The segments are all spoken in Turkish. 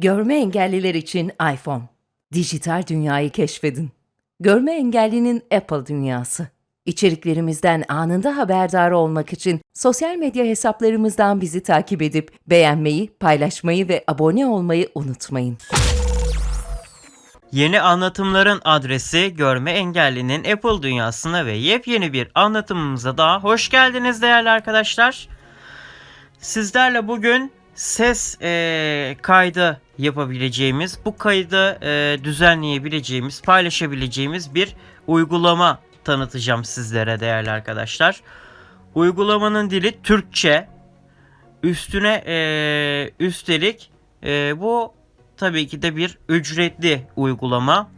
Görme engelliler için iPhone. Dijital dünyayı keşfedin. Görme engellinin Apple dünyası. İçeriklerimizden anında haberdar olmak için sosyal medya hesaplarımızdan bizi takip edip beğenmeyi, paylaşmayı ve abone olmayı unutmayın. Yeni anlatımların adresi görme engellinin Apple dünyasına ve yepyeni bir anlatımımıza daha hoş geldiniz değerli arkadaşlar. Sizlerle bugün ses eee, kaydı yapabileceğimiz, bu kaydı eee, düzenleyebileceğimiz, paylaşabileceğimiz bir uygulama tanıtacağım sizlere değerli arkadaşlar. Uygulamanın dili Türkçe. Üstüne eee, üstelik eee, bu tabii ki de bir ücretli uygulama.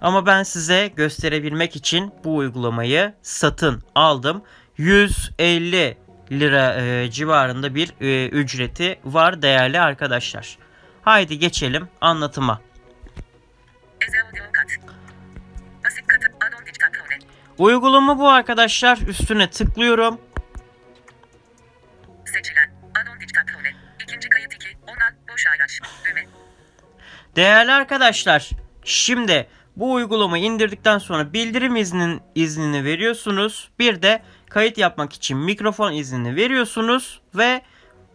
Ama ben size gösterebilmek için bu uygulamayı satın aldım. 150 lira e, civarında bir e, ücreti var değerli arkadaşlar. Haydi geçelim anlatıma. Uygulama bu arkadaşlar. Üstüne tıklıyorum. Seçilen. Anon dijital kone. İkinci kayıt 2. Onan. Boş ayraç. Düğme. Değerli arkadaşlar, şimdi bu uygulamayı indirdikten sonra bildirim iznin, iznini veriyorsunuz. Bir de kayıt yapmak için mikrofon iznini veriyorsunuz ve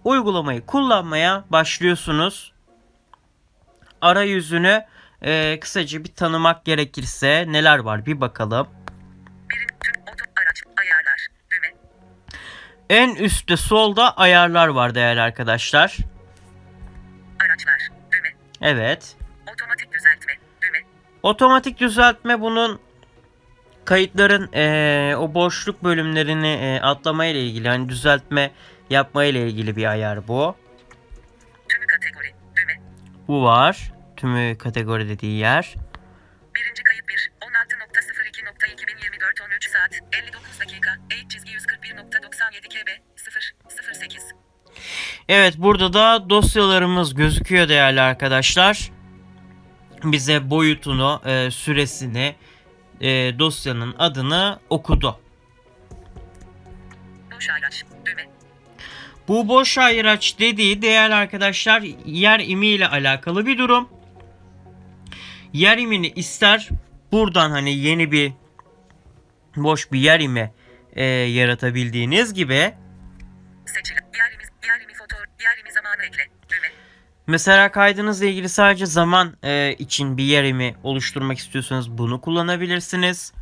uygulamayı kullanmaya başlıyorsunuz. Arayüzünü e, kısaca bir tanımak gerekirse neler var bir bakalım. En üstte solda ayarlar var değerli arkadaşlar. Araçlar. Düğme. Evet. Otomatik düzeltme. Düğme. Otomatik düzeltme bunun kayıtların eee, o boşluk bölümlerini eee, atlama ile ilgili hani düzeltme yapma ile ilgili bir ayar bu. Tümü kategori. Düğme. Bu var. Tümü kategori dediği yer. Birinci kayıt 1. 16.02.2024 13 saat. 59 dakika. Eğit çizgi 141.97 kb. 0. 08. Evet burada da dosyalarımız gözüküyor değerli arkadaşlar. Bize boyutunu, eee, süresini, eee, dosyanın adını okudu. Boş ayraç. Düğme. Bu boş ayraç dediği değerli arkadaşlar yer imi ile alakalı bir durum. Yer imini ister buradan hani yeni bir boş bir yer imi e, yaratabildiğiniz gibi Seçilen. Yerimiz. Yerimi foto. Yerimi zamanı ekle. Mesela kaydınızla ilgili sadece zaman e, için bir yer imi oluşturmak istiyorsanız bunu kullanabilirsiniz.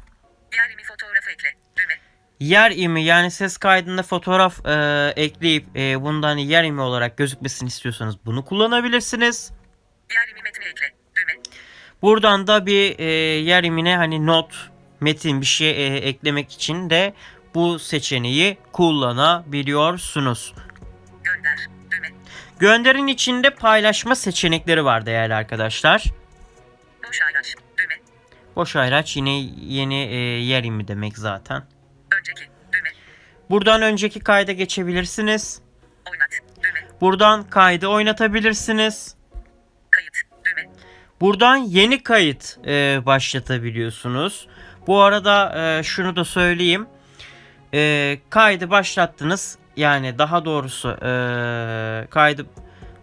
Yerimi fotoğrafı ekle. Düğme. Yer imi yani ses kaydında fotoğraf e, ekleyip e, bundan yer imi olarak gözükmesini istiyorsanız bunu kullanabilirsiniz. Yerimi metni ekle. Düğme. Buradan da bir e, yer imine hani not, metin bir şey e, eklemek için de bu seçeneği kullanabiliyorsunuz. Gönder. Gönderin içinde paylaşma seçenekleri var değerli arkadaşlar. Boş ayraç. Düğme. Boş ayraç yine yeni e, yer imi demek zaten. Önceki. Düğme. Buradan önceki kayda geçebilirsiniz. Oynat. Düğme. Buradan kaydı oynatabilirsiniz. Kayıt. Düğme. Buradan yeni kayıt e, başlatabiliyorsunuz. Bu arada e, şunu da söyleyeyim. E, kaydı başlattınız. Yani daha doğrusu e, kaydı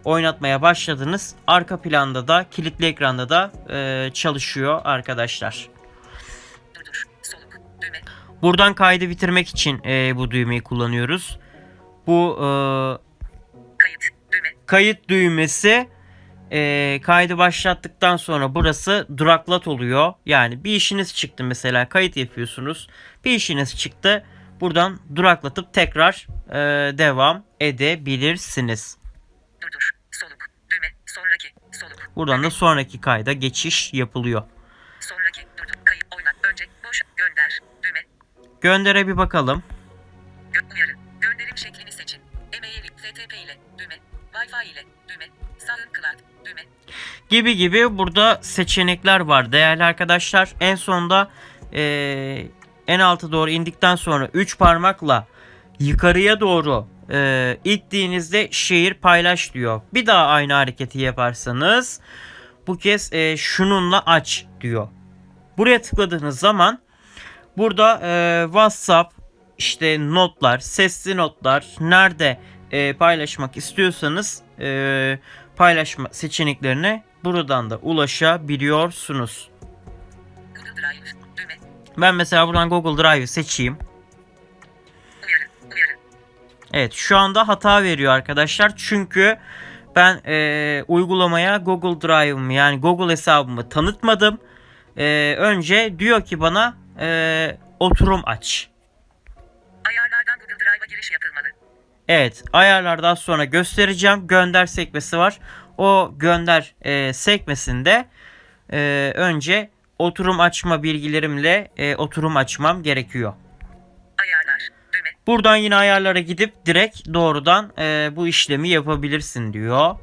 oynatmaya başladınız. Arka planda da kilitli ekranda da e, çalışıyor arkadaşlar. Buradan kaydı bitirmek için e, bu düğmeyi kullanıyoruz. Bu e, Kayıt. Kayıt düğmesi e, kaydı başlattıktan sonra burası duraklat oluyor. Yani bir işiniz çıktı mesela kayıt yapıyorsunuz. Bir işiniz çıktı. Buradan duraklatıp tekrar e, devam edebilirsiniz. Durdur. Soluk. Düğme. Sonraki. Soluk. Buradan da sonraki kayda geçiş yapılıyor. Sonraki. Durdur. Kayıt. Oynat. Önce. Boş. Gönder. Düğme. Göndere bir bakalım. Gö uyarı. Gönderim şeklini seçin. E-mail. FTP ile. Düğme. Wi-Fi ile. Düğme. SoundCloud. Düğme. Gibi gibi burada seçenekler var değerli arkadaşlar. En sonda e, en alta doğru indikten sonra 3 parmakla yukarıya doğru e, ittiğinizde şehir paylaş diyor. Bir daha aynı hareketi yaparsanız bu kez e, şununla aç diyor. Buraya tıkladığınız zaman burada e, WhatsApp işte notlar, sesli notlar nerede e, paylaşmak istiyorsanız e, paylaşma seçeneklerine buradan da ulaşabiliyorsunuz. Google Drive. Ben mesela buradan Google Drive'ı seçeyim. Evet şu anda hata veriyor arkadaşlar. Çünkü ben e, uygulamaya Google Drive'ımı yani Google hesabımı tanıtmadım. E, önce diyor ki bana e, oturum aç. Ayarlardan Google Drive'a giriş yapılmalı. Evet ayarlardan sonra göstereceğim. Gönder sekmesi var. O gönder e, sekmesinde e, önce oturum açma bilgilerimle e, oturum açmam gerekiyor. Ayarlar. Düğme. Buradan yine ayarlara gidip direkt doğrudan e, bu işlemi yapabilirsin diyor.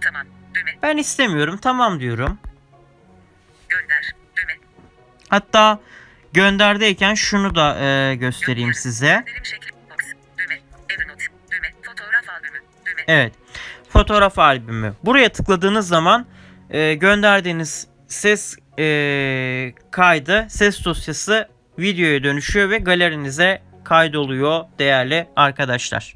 Tamam. Düğme. Ben istemiyorum tamam diyorum. Gönder. Düğme. Hatta gönderdeyken şunu da e, göstereyim size. Gönderim şekli. Box. Düğme. Evernote. Düğme. Fotoğraf albümü. Düğme. Evet. Fotoğraf albümü. Buraya tıkladığınız zaman e, gönderdiğiniz ses e, kaydı, ses dosyası videoya dönüşüyor ve galerinize kaydoluyor değerli arkadaşlar.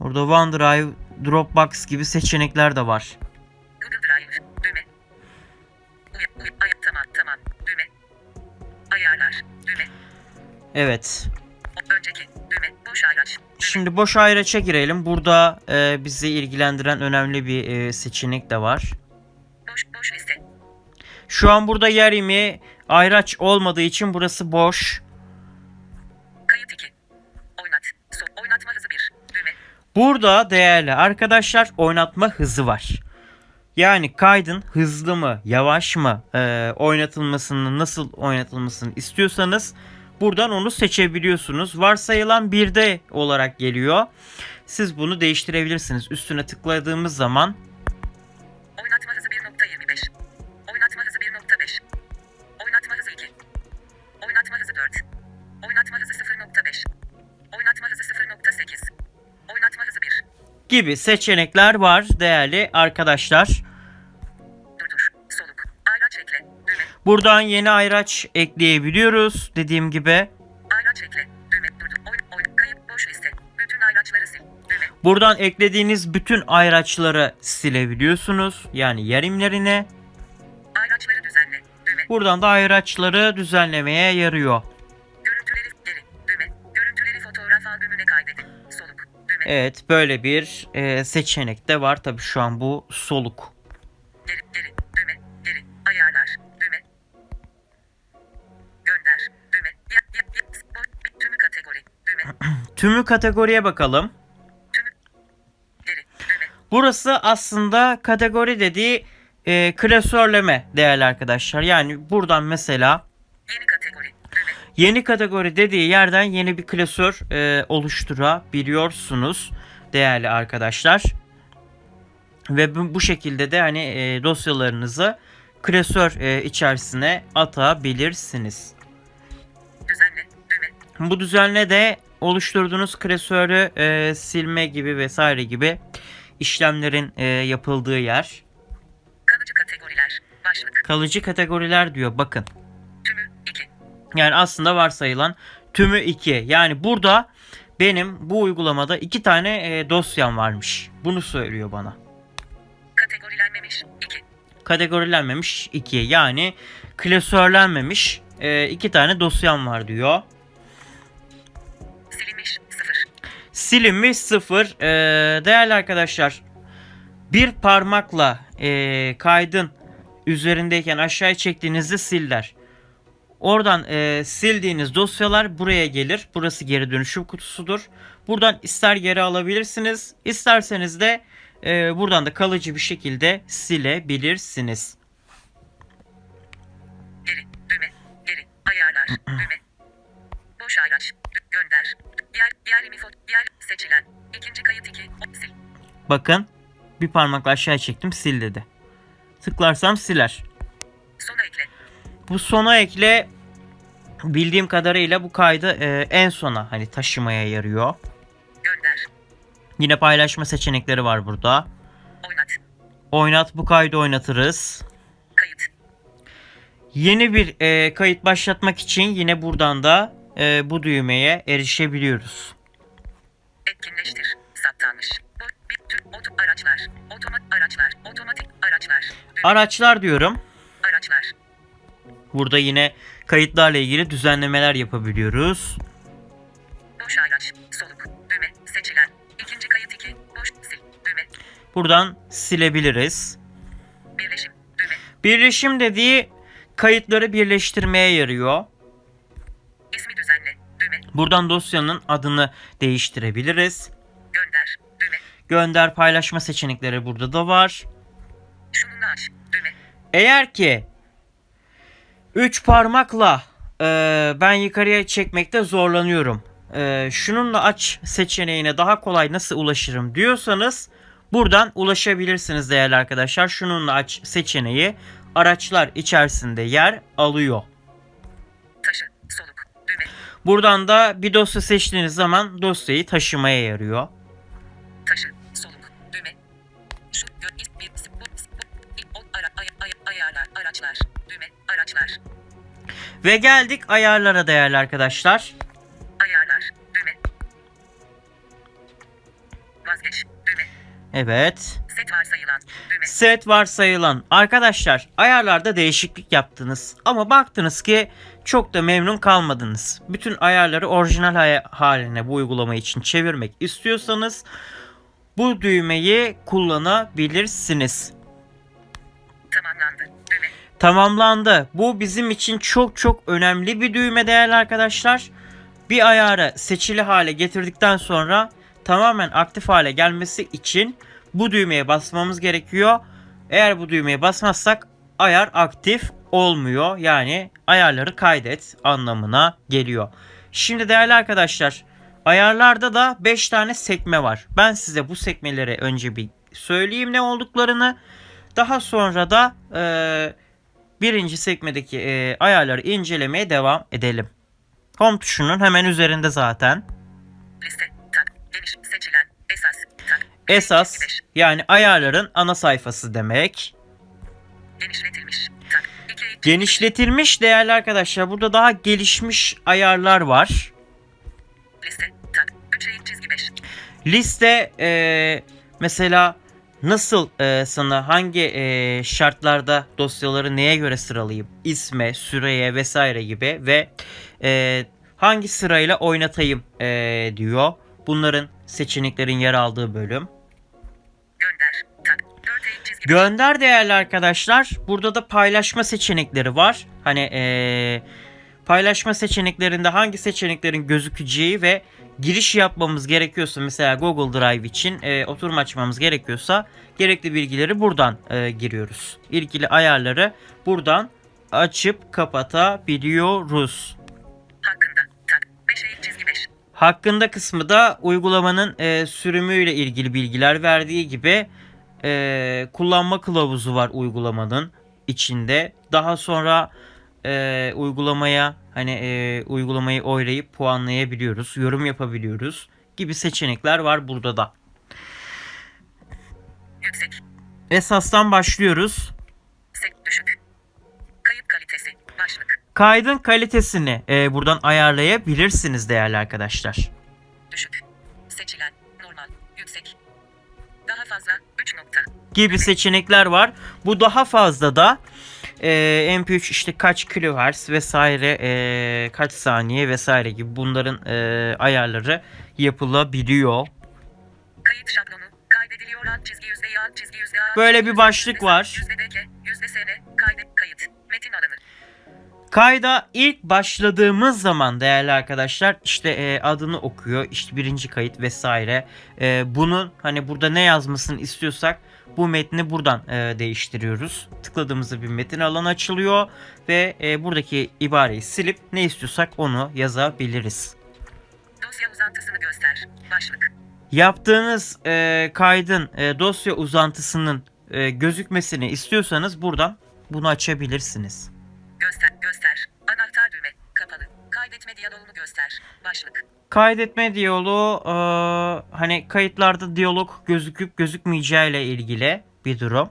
Burada OneDrive, Dropbox gibi seçenekler de var. Google Drive. Düğme. Ay tamam tamam. Düğme. Ayarlar. Düğme. Evet. Şimdi boş ayraça girelim. Burada e, bizi ilgilendiren önemli bir e, seçenek de var. Boş boş liste. Şu an burada yer yemeği ayraç olmadığı için burası boş. Kayıt 2. Oynat. So oynatma hızı 1. Düğme. Burada değerli arkadaşlar oynatma hızı var. Yani kaydın hızlı mı, yavaş mı e, oynatılmasını, nasıl oynatılmasını istiyorsanız buradan onu seçebiliyorsunuz. Varsayılan 1'de olarak geliyor. Siz bunu değiştirebilirsiniz. Üstüne tıkladığımız zaman Oynatma hızı 1.25. Oynatma hızı 1.5. Oynatma hızı 2. Oynatma hızı 4. Oynatma hızı 0.5. Oynatma hızı 0.8. Oynatma hızı 1. gibi seçenekler var değerli arkadaşlar. Buradan yeni ayraç ekleyebiliyoruz dediğim gibi. Ayraç ekle. Düğme. Oyn. Oyn. Kayıp. Boş liste. Bütün ayraçları sil. Düğme. Buradan eklediğiniz bütün ayraçları silebiliyorsunuz. Yani yerimlerine. Ayraçları düzenle. Düğme. Buradan da ayraçları düzenlemeye yarıyor. Görüntüleri geri. Düğme. Görüntüleri fotoğraf albümüne kaydedin. Soluk. Düğme. Evet böyle bir e, seçenek de var. Tabi şu an bu soluk. Tümü kategoriye bakalım. Burası aslında kategori dediği e, klasörleme değerli arkadaşlar. Yani buradan mesela yeni kategori, düğme, Yeni kategori dediği yerden yeni bir klasör e, oluşturabiliyorsunuz değerli arkadaşlar. Ve bu, bu şekilde de hani e, dosyalarınızı klasör e, içerisine atabilirsiniz. düzenle, düğme, Bu düzenle de oluşturduğunuz klasörü e, silme gibi vesaire gibi işlemlerin e, yapıldığı yer. kalıcı kategoriler, başlık, Kalıcı kategoriler diyor bakın. tümü, 2, Yani aslında varsayılan tümü 2. Yani burada benim bu uygulamada iki tane e, dosyam varmış. Bunu söylüyor bana. kategorilenmemiş, 2, Kategorilenmemiş 2. Yani klasörlenmemiş e, iki tane dosyam var diyor. Silinmiş, 0, Silinmiş 0. E, değerli arkadaşlar bir parmakla e, kaydın üzerindeyken aşağıya çektiğinizde siller. Oradan e, sildiğiniz dosyalar buraya gelir. Burası geri dönüşüm kutusudur. Buradan ister geri alabilirsiniz. isterseniz de e, buradan da kalıcı bir şekilde silebilirsiniz. geri, düğme, geri, ayarlar, düğme, boş ayraç, gönder, yer, yer mi fot, yer, seçilen, ikinci kayıt 2, sil, Bakın bir parmakla aşağıya çektim sil dedi. Tıklarsam siler. sona ekle, Bu sona ekle bildiğim kadarıyla bu kaydı e, en sona hani taşımaya yarıyor. gönder, Yine paylaşma seçenekleri var burada. oynat, Oynat bu kaydı oynatırız. kayıt, Yeni bir e, kayıt başlatmak için yine buradan da e, bu düğmeye erişebiliyoruz. Etkinleştir. Saptanmış. Araçlar. Otomat araçlar. Otomatik araçlar. Düğme. Araçlar diyorum. araçlar. Burada yine kayıtlarla ilgili düzenlemeler yapabiliyoruz. Boş araç. Soluk. Düğme. Seçilen. İkinci kayıt 2. Boş. Sil. Düğme. Buradan silebiliriz. Birleşim. Düğme. Birleşim dediği kayıtları birleştirmeye yarıyor. Buradan dosyanın adını değiştirebiliriz. Gönder. Düğme. Gönder paylaşma seçenekleri burada da var. Şununla aç. Düğme. Eğer ki 3 parmakla e, ben yukarıya çekmekte zorlanıyorum. E, şununla aç seçeneğine daha kolay nasıl ulaşırım diyorsanız buradan ulaşabilirsiniz değerli arkadaşlar. Şununla aç seçeneği araçlar içerisinde yer alıyor. Buradan da bir dosya seçtiğiniz zaman dosyayı taşımaya yarıyor. Taşı. Soluk. Düğme. Şu gö bir bu bu ara ay, ay, ayarlar araçlar. Düğme. Araçlar. Ve geldik ayarlara değerli arkadaşlar. Ayarlar. Düğme. Vazgeç. Düğme. Evet. Set varsayılan. Düğme. Set varsayılan. Arkadaşlar ayarlarda değişiklik yaptınız ama baktınız ki çok da memnun kalmadınız. Bütün ayarları orijinal haline bu uygulama için çevirmek istiyorsanız bu düğmeyi kullanabilirsiniz. Tamamlandı. Düğme. Tamamlandı. Bu bizim için çok çok önemli bir düğme değerli arkadaşlar. Bir ayarı seçili hale getirdikten sonra tamamen aktif hale gelmesi için bu düğmeye basmamız gerekiyor. Eğer bu düğmeye basmazsak ayar aktif olmuyor. Yani ayarları kaydet anlamına geliyor. Şimdi değerli arkadaşlar ayarlarda da 5 tane sekme var. Ben size bu sekmeleri önce bir söyleyeyim ne olduklarını. Daha sonra da eee birinci sekmedeki e, ayarları incelemeye devam edelim. Home tuşunun hemen üzerinde zaten. Liste. Tak. Geniş. Seçilen. Esas. Tak. Esas 25. yani ayarların ana sayfası demek. Genişletilmiş. Tak. 2 Genişletilmiş değerli arkadaşlar. Burada daha gelişmiş ayarlar var. Liste. Tak. 3 eğik çizgi 5. Liste e, mesela nasıl e, sana hangi e, şartlarda dosyaları neye göre sıralayayım? İsme, süreye vesaire gibi ve e, hangi sırayla oynatayım e, diyor. Bunların seçeneklerin yer aldığı bölüm. Gönder değerli arkadaşlar. Burada da paylaşma seçenekleri var. Hani eee, paylaşma seçeneklerinde hangi seçeneklerin gözükeceği ve giriş yapmamız gerekiyorsa mesela Google Drive için eee, oturum açmamız gerekiyorsa gerekli bilgileri buradan eee, giriyoruz. İlgili ayarları buradan açıp kapatabiliyoruz. Hakkında. Tak. 5 eğik çizgi 5. Hakkında kısmı da uygulamanın e, sürümüyle ilgili bilgiler verdiği gibi e, kullanma kılavuzu var uygulamanın içinde. Daha sonra e, uygulamaya hani e, uygulamayı oylayıp puanlayabiliyoruz, yorum yapabiliyoruz gibi seçenekler var burada da. Yüksek. Esastan başlıyoruz. Sek. Düşük. Kayıt kalitesi. Başlık. Kaydın kalitesini e, buradan ayarlayabilirsiniz değerli arkadaşlar. Düşük. Gibi seçenekler var. Bu daha fazla da e, MP3 işte kaç kilohertz vesaire e, kaç saniye vesaire gibi bunların e, ayarları yapılabiliyor. Kayıt şablonu. Kaydediliyor alt çizgi yüzde alt çizgi yüzde a. Böyle bir başlık var. Yüzde dk. Yüzde sn. Kaydet. Kayıt. Metin alanı. Kayda ilk başladığımız zaman değerli arkadaşlar işte e, adını okuyor işte birinci kayıt vesaire. E, bunun hani burada ne yazmasını istiyorsak bu metni buradan e, değiştiriyoruz. Tıkladığımızda bir metin alanı açılıyor ve e, buradaki ibareyi silip ne istiyorsak onu yazabiliriz. Dosya uzantısını göster. Başlık. Yaptığınız e, kaydın e, dosya uzantısının e, gözükmesini istiyorsanız buradan bunu açabilirsiniz. Göster. Göster. Anahtar düğme. Kapalı. Kaydetme diyaloğunu göster. Başlık. Kaydetme diyaloğu e, hani kayıtlarda diyalog gözüküp gözükmeyeceğiyle ilgili bir durum.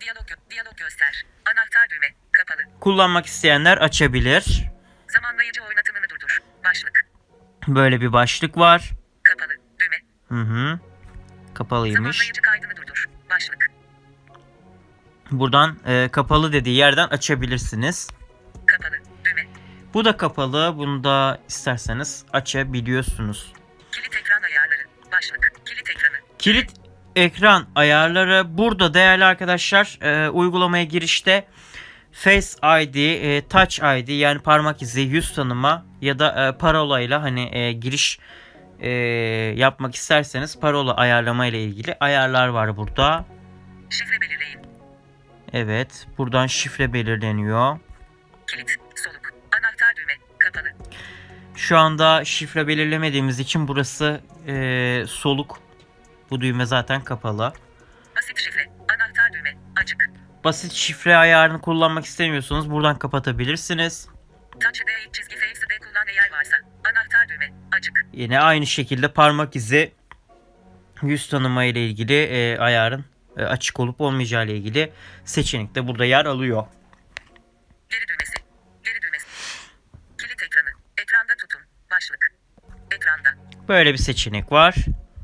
Diyalog. Diyalog göster. Anahtar düğme. Kapalı. Kullanmak isteyenler açabilir. Zamanlayıcı oynatımını durdur. Başlık. Böyle bir başlık var. Kapalı. Düğme. Hı hı. Kapalıymış. Zamanlayıcı kaydını durdur. Başlık. Buradan e, kapalı dediği yerden açabilirsiniz. Bu da kapalı. Bunu da isterseniz açabiliyorsunuz. Kilit ekran ayarları. Başlık. Kilit ekranı. Kilit ekran ayarları burada değerli arkadaşlar e, uygulamaya girişte Face ID, e, Touch ID yani parmak izi, yüz tanıma ya da e, parolayla hani e, giriş e, yapmak isterseniz parola ayarlama ile ilgili ayarlar var burada. Şifre belirleyin. Evet, buradan şifre belirleniyor. Kilit. Soluk. Şu anda şifre belirlemediğimiz için burası e, soluk. Bu düğme zaten kapalı. Basit şifre. Anahtar düğme. Açık. Basit şifre ayarını kullanmak istemiyorsanız buradan kapatabilirsiniz. Touch D ilk çizgi Face D kullan eğer varsa. Anahtar düğme. Açık. Yine aynı şekilde parmak izi yüz tanıma ile ilgili e, ayarın e, açık olup olmayacağı ile ilgili seçenek de burada yer alıyor. Geri düğmesi. Geri düğmesi. Kilit ekranı. Ekranda tutun. Başlık. Ekranda. Böyle bir seçenek var.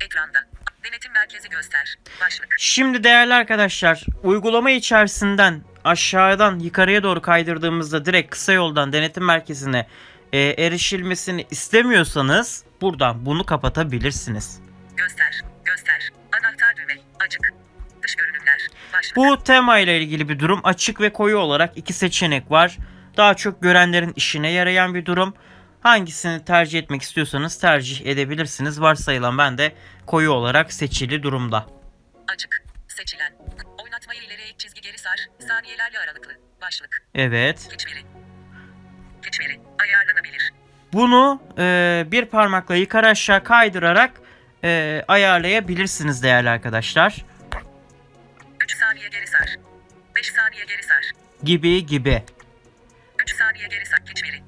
Ekranda. Denetim merkezi göster. Başlık. Şimdi değerli arkadaşlar uygulama içerisinden aşağıdan yukarıya doğru kaydırdığımızda direkt kısa yoldan denetim merkezine e, erişilmesini istemiyorsanız buradan bunu kapatabilirsiniz. Göster. Göster. Anahtar düğme. Açık. Dış görünümler. Başlık. Bu tema ile ilgili bir durum açık ve koyu olarak iki seçenek var. Daha çok görenlerin işine yarayan bir durum. Hangisini tercih etmek istiyorsanız tercih edebilirsiniz. Varsayılan ben de koyu olarak seçili durumda. Açık. Seçilen. Oynatmayı ileriye ilk çizgi geri sar. Saniyelerle aralıklı. Başlık. Evet. Hiçbiri. Hiçbiri. Ayarlanabilir. Bunu e, bir parmakla yukarı aşağı kaydırarak e, ayarlayabilirsiniz değerli arkadaşlar. 3 saniye geri sar. 5 saniye geri sar. Gibi gibi. 3 saniye geri sar. Hiçbiri.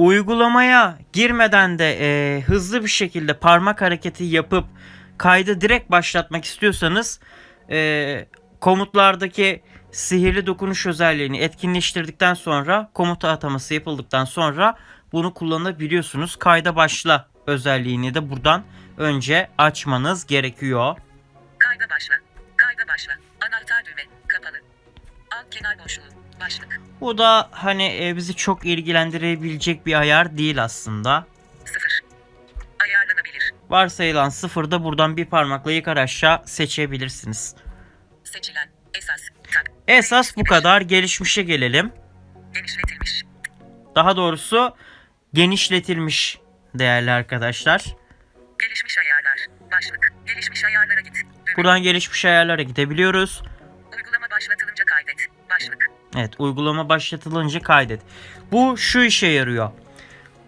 Uygulamaya girmeden de e, hızlı bir şekilde parmak hareketi yapıp kaydı direkt başlatmak istiyorsanız e, komutlardaki sihirli dokunuş özelliğini etkinleştirdikten sonra komuta ataması yapıldıktan sonra bunu kullanabiliyorsunuz. Kayda başla özelliğini de buradan önce açmanız gerekiyor. Kayda başla. Kayda başla. Anahtar düğme. Kapalı. Alt kenar boşluğu. Başlık. Bu da hani e, bizi çok ilgilendirebilecek bir ayar değil aslında. 0. Ayarlanabilir. Varsayılan sıfırda buradan bir parmakla yukarı aşağı seçebilirsiniz. Seçilen. Esas. Tak. Esas bu kadar. Gelişmişe gelelim. Genişletilmiş. Daha doğrusu genişletilmiş değerli arkadaşlar. Gelişmiş ayarlar. Başlık. Gelişmiş ayarlara git. Buradan gelişmiş ayarlara gidebiliyoruz. Kaydet. Başlık. Evet uygulama başlatılınca kaydet. Bu şu işe yarıyor.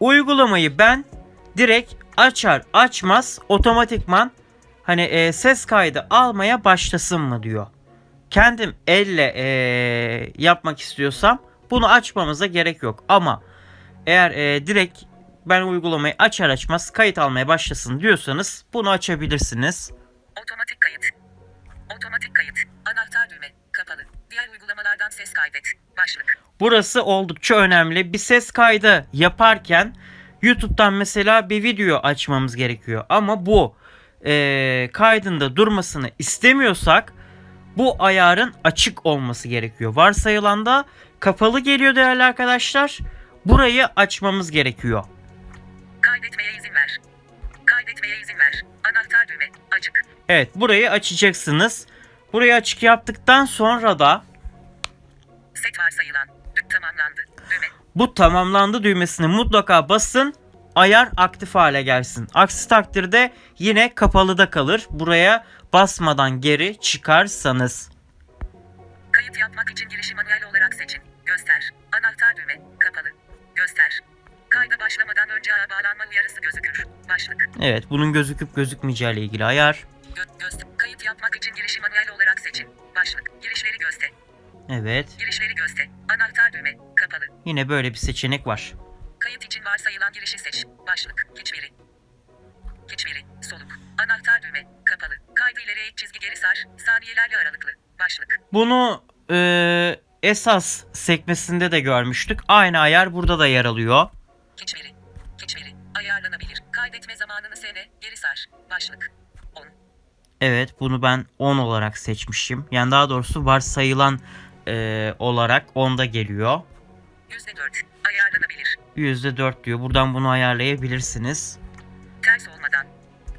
Uygulamayı ben direkt açar açmaz otomatikman hani e, ses kaydı almaya başlasın mı diyor. Kendim elle e, yapmak istiyorsam bunu açmamıza gerek yok. Ama eğer e, direkt ben uygulamayı açar açmaz kayıt almaya başlasın diyorsanız bunu açabilirsiniz. Otomatik kayıt. Otomatik kayıt. Anahtar düğme. Kapalı. Diğer uygulamalardan ses kaydet. Başlık. Burası oldukça önemli. Bir ses kaydı yaparken YouTube'dan mesela bir video açmamız gerekiyor. Ama bu eee kaydında durmasını istemiyorsak bu ayarın açık olması gerekiyor. Varsayılan da kapalı geliyor değerli arkadaşlar. Burayı açmamız gerekiyor. Kaydetmeye izin ver. Kaydetmeye izin ver. Anahtar düğme. Açık. Evet burayı açacaksınız. Burayı açık yaptıktan sonra da varsayılan. Tamamlandı. Düğme. bu tamamlandı düğmesine mutlaka basın. Ayar aktif hale gelsin. Aksi takdirde yine kapalıda kalır. Buraya basmadan geri çıkarsanız. Kayıt yapmak için girişi manuel olarak seçin. Göster. Anahtar düğme. Kapalı. Göster. Kayda başlamadan önce ağa bağlanma uyarısı gözükür. Başlık. Evet bunun gözüküp gözükmeyeceği ile ilgili ayar. Gö- göster. Kayıt yapmak için girişi manuel olarak seçin. Başlık. Girişleri göster. Evet Girişleri göster. Anahtar düğme. Kapalı. yine böyle bir seçenek var. Kayıt için varsayılan girişi seç. Başlık. Hiçbiri. Hiçbiri. Soluk. Anahtar düğme. Kapalı. Kaydı ileriye çizgi geri sar. Saniyelerle aralıklı. Başlık. Bunu eee, esas sekmesinde de görmüştük. Aynı ayar burada da yer alıyor. Hiçbiri. Hiçbiri. Ayarlanabilir. Kaydetme zamanını sene. Geri sar. Başlık. 10. Evet bunu ben 10 olarak seçmişim. Yani daha doğrusu varsayılan e, olarak 10'da geliyor. %4. Ayarlanabilir. %4 diyor. Buradan bunu ayarlayabilirsiniz. Ters olmadan.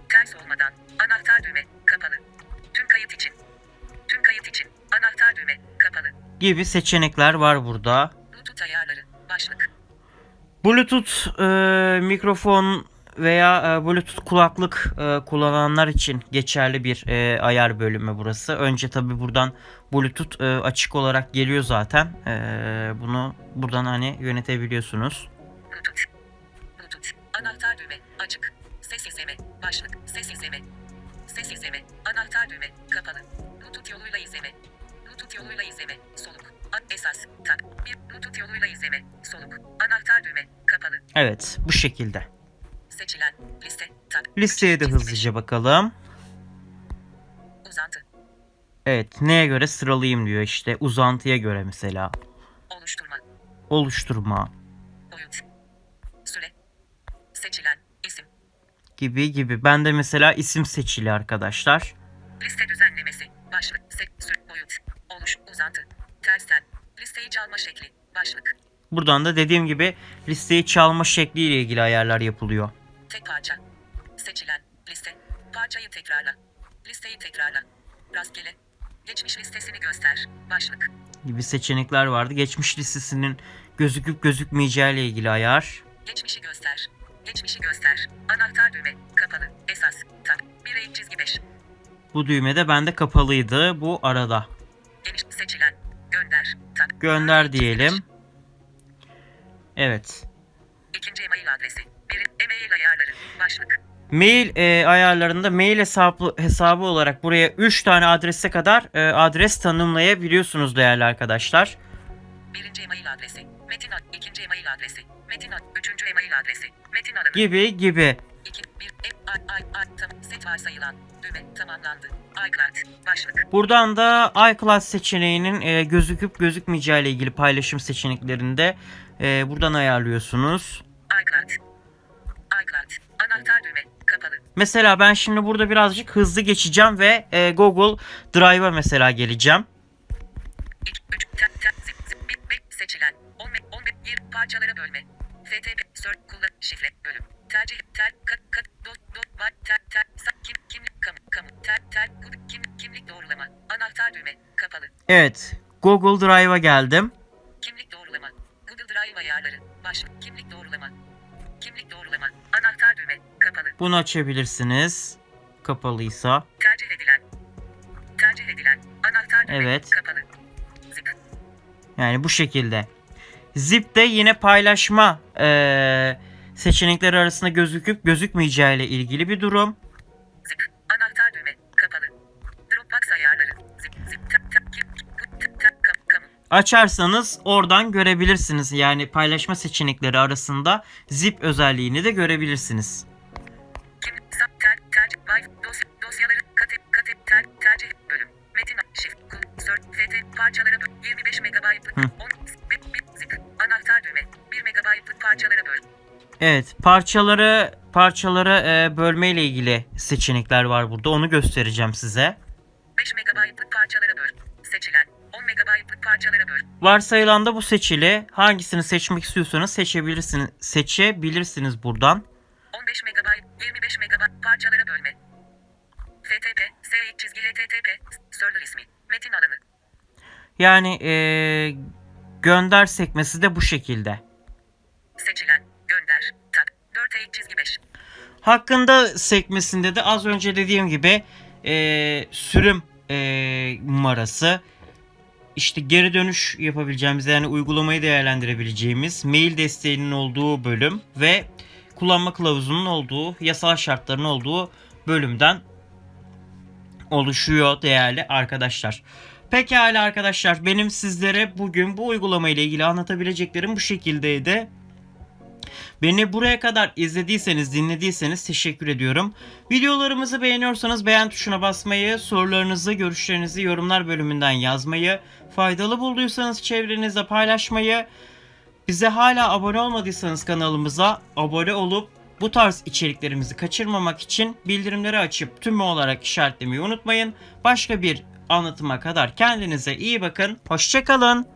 Ters olmadan. Anahtar düğme. Kapalı. Tüm kayıt için. Tüm kayıt için. Anahtar düğme. Kapalı. Gibi seçenekler var burada. Bluetooth ayarları. Başlık. Bluetooth e, mikrofon veya e, Bluetooth kulaklık e, kullananlar için geçerli bir e, ayar bölümü burası. Önce tabi buradan Bluetooth e, açık olarak geliyor zaten. E, bunu buradan hani yönetebiliyorsunuz. Bluetooth. Bluetooth. Anahtar düğme. Açık. Ses izleme. Başlık. Ses izleme. Ses izleme. Anahtar düğme. Kapalı. Bluetooth yoluyla izleme. Bluetooth yoluyla izleme. Soluk. Esas. Tak. Bir. Bluetooth yoluyla izleme. Soluk. Anahtar düğme. Kapalı. Evet bu şekilde. Seçilen. Liste. Tak. Listeye de hızlıca bakalım. Uzantı. Evet neye göre sıralayayım diyor işte uzantıya göre mesela. Oluşturma. Oluşturma Boyut. Süre. Seçilen. isim. gibi gibi. Ben de mesela isim seçili arkadaşlar. Liste düzenlemesi. Başlık. Se sür boyut. Oluş. Uzantı. Tersten. Listeyi çalma şekli. Başlık. Buradan da dediğim gibi listeyi çalma şekliyle ilgili ayarlar yapılıyor. Tek parça. Seçilen. Liste. Parçayı tekrarla. Listeyi tekrarla. Rastgele. Geçmiş listesini göster. Başlık. gibi seçenekler vardı. Geçmiş listesinin gözüküp gözükmeyeceği ile ilgili ayar. Geçmişi göster. Geçmişi göster. Anahtar düğme. Kapalı. Esas. Bir eğik çizgi 5. Bu düğme de bende kapalıydı bu arada. Geniş. Seçilen. Gönder. Tak. Gönder diyelim. Evet. İkinci e-mail adresi. Bir e-mail ayarları. Başlık. Mail e, ayarlarında mail hesabı, hesabı olarak buraya 3 tane adrese kadar e, adres tanımlayabiliyorsunuz değerli arkadaşlar. Birinci e-mail adresi. Metin ad. İkinci e-mail adresi. Metin ad. Üçüncü e-mail adresi. Metin alanı. Gibi gibi. 2, 1, e, ay, ay, ay, tam, set varsayılan, düğme, tamamlandı, iCloud, başlık, Buradan da iCloud seçeneğinin e, gözüküp gözükmeyeceği ile ilgili paylaşım seçeneklerinde e, buradan ayarlıyorsunuz. iCloud, iCloud, anahtar düğme, kapalı, Mesela ben şimdi burada birazcık hızlı geçeceğim ve e, Google Drive'a mesela geleceğim. 2, 3, tab, tab, zip, zip, 1, 5, seçilen, 10, 10, 20 parçalara bölme, FTP, sör, kullan, şifre, bölüm, tercih, ter, kat, kat, dot, dot, var, ter, ter, kim, kimlik, kamu, kamu, ter, ter, kim, kimlik doğrulama, anahtar düğme, kapalı, Evet, Google Drive'a geldim. Kimlik doğrulama. Google Drive ayarları. Başlık. Kimlik doğrulama. Kimlik doğrulama. Anahtar düğme. Kapalı. Bunu açabilirsiniz. Kapalıysa. Tercih edilen. Tercih edilen. Anahtar düğme. Evet. Kapalı. Zip. Yani bu şekilde. Zip de yine paylaşma eee, seçenekleri arasında gözüküp gözükmeyeceği ile ilgili bir durum. Açarsanız oradan görebilirsiniz. Yani paylaşma seçenekleri arasında zip özelliğini de görebilirsiniz. Kim. Sa. Ter. Tercih. Wifi. Dosya. Dosyaları. Kate. Kate. Ter. Tercih. Bölüm. Metin. Shift. Kul. Sör. FT. Parçalara böl. 25 megabaytlık. Hı. 10. Bir, bir, zip. Anahtar düğme. 1 megabaytlık parçalara böl. Evet, parçaları parçaları e, bölme ile ilgili seçenekler var burada. Onu göstereceğim size. Parçalara böl. Varsayılan da bu seçili. Hangisini seçmek istiyorsanız seçebilirsiniz. Seçebilirsiniz buradan. 15 megabayt, 25 megabayt parçalara bölme. FTP, S çizgi HTTP, server ismi, metin alanı. Yani e, gönder sekmesi de bu şekilde. Seçilen, gönder, tak, 4 eğik çizgi 5. Hakkında sekmesinde de az önce dediğim gibi e, sürüm e, numarası işte geri dönüş yapabileceğimiz yani uygulamayı değerlendirebileceğimiz mail desteğinin olduğu bölüm ve kullanma kılavuzunun olduğu yasal şartların olduğu bölümden oluşuyor değerli arkadaşlar. Pekala arkadaşlar benim sizlere bugün bu uygulama ile ilgili anlatabileceklerim bu şekildeydi. Beni buraya kadar izlediyseniz, dinlediyseniz teşekkür ediyorum. Videolarımızı beğeniyorsanız beğen tuşuna basmayı, sorularınızı, görüşlerinizi yorumlar bölümünden yazmayı, faydalı bulduysanız çevrenizde paylaşmayı, bize hala abone olmadıysanız kanalımıza abone olup bu tarz içeriklerimizi kaçırmamak için bildirimleri açıp tüm olarak işaretlemeyi unutmayın. Başka bir anlatıma kadar kendinize iyi bakın. Hoşçakalın.